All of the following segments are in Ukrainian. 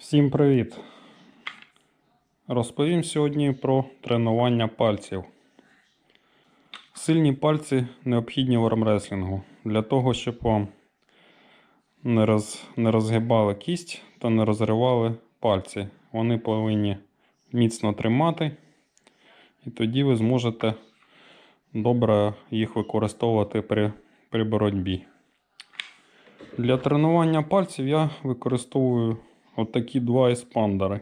Всім привіт! Розповім сьогодні про тренування пальців. Сильні пальці необхідні в армреслінгу для того, щоб вам не, роз, не розгибали кість та не розривали пальці. Вони повинні міцно тримати, і тоді ви зможете добре їх використовувати при, при боротьбі. Для тренування пальців я використовую отакі два еспандери,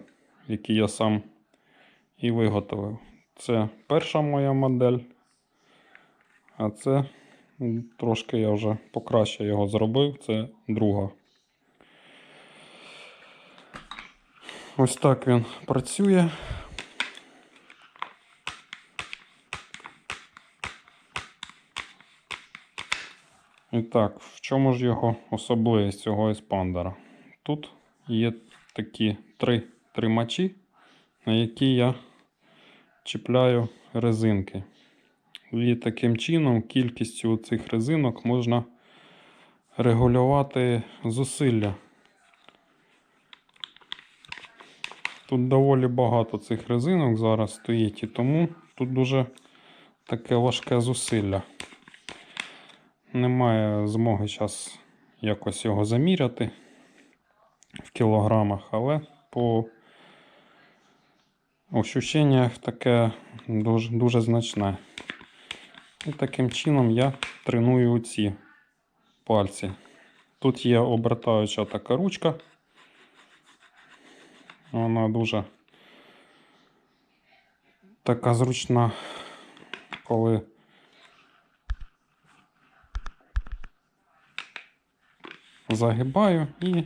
які я сам і виготовив. Це перша моя модель. А це трошки я вже покраще його зробив. Це друга. Ось так він працює. І так, в чому ж його особливість цього еспандера? Тут є такі три тримачі, на які я чіпляю резинки. І таким чином кількістю цих резинок можна регулювати зусилля. Тут доволі багато цих резинок зараз стоїть, і тому тут дуже таке важке зусилля. Немає змоги зараз якось його заміряти в кілограмах, але по ощущеннях таке дуже, дуже значне. І таким чином я треную ці пальці. Тут є обертаюча така ручка. Вона дуже така зручна, коли загибаю і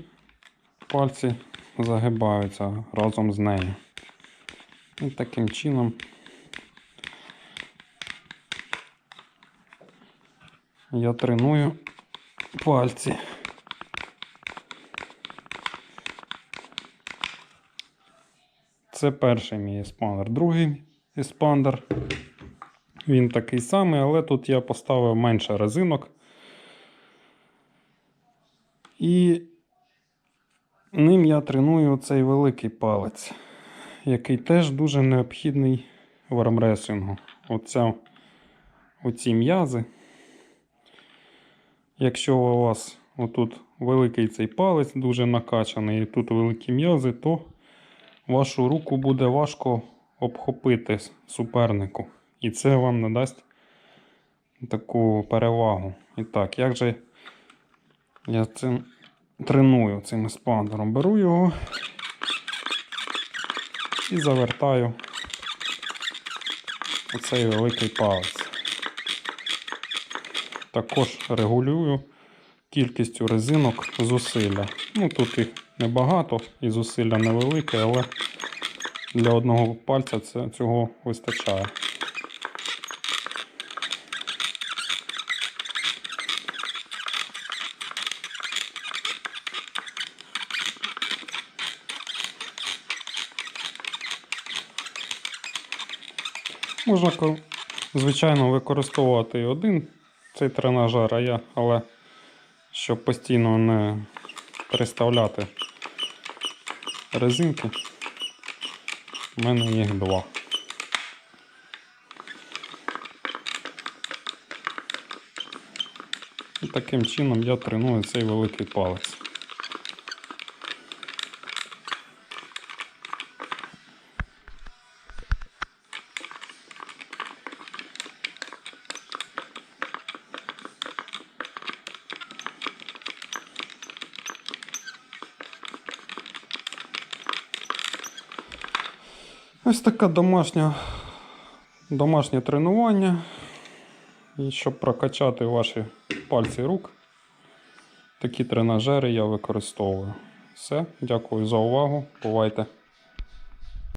пальці загибаються разом з нею. І таким чином я треную пальці. Це перший мій еспандер. Другий еспандер. Він такий самий, але тут я поставив менше резинок. І ним я треную цей великий палець, який теж дуже необхідний в армреслінгу. Оця, оці м'язи. Якщо у вас отут великий цей палець дуже накачаний, і тут великі м'язи, то вашу руку буде важко обхопити супернику. І це вам надасть таку перевагу. І так, як же я цим треную цим еспандером? Беру його і завертаю оцей великий палець. Також регулюю кількістю резинок зусилля. Ну, тут їх небагато і зусилля невелике, але для одного пальця цього вистачає. Можна, звичайно, використовувати і один цей тренажер, а я, але щоб постійно не переставляти резинки, в мене їх два. І таким чином я треную цей великий палець. Ось таке домашнє, домашнє тренування. І щоб прокачати ваші пальці рук, такі тренажери я використовую. Все, дякую за увагу. Бувайте!